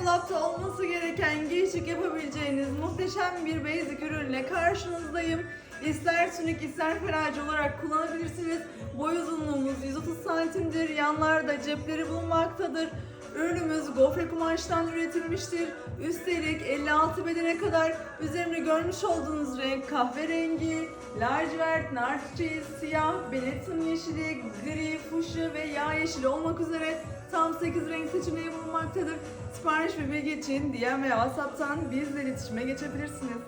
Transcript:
Dolapta olması gereken giyişik yapabileceğiniz muhteşem bir basic ürünle karşınızdayım. İster tunik ister feraci olarak kullanabilirsiniz. Boy uzunluğumuz 130 santimdir. Yanlarda cepleri bulunmaktadır. Ürünümüz gofre kumaştan üretilmiştir. Üstelik 56 bedene kadar üzerinde görmüş olduğunuz renk kahverengi, lacivert, nar çiçeği, siyah, benetton yeşili, gri, fuşya ve yağ yeşili olmak üzere tam 8 renk seçeneği bulunmaktadır. Sipariş ve bilgi için DM veya WhatsApp'tan bizle iletişime geçebilirsiniz.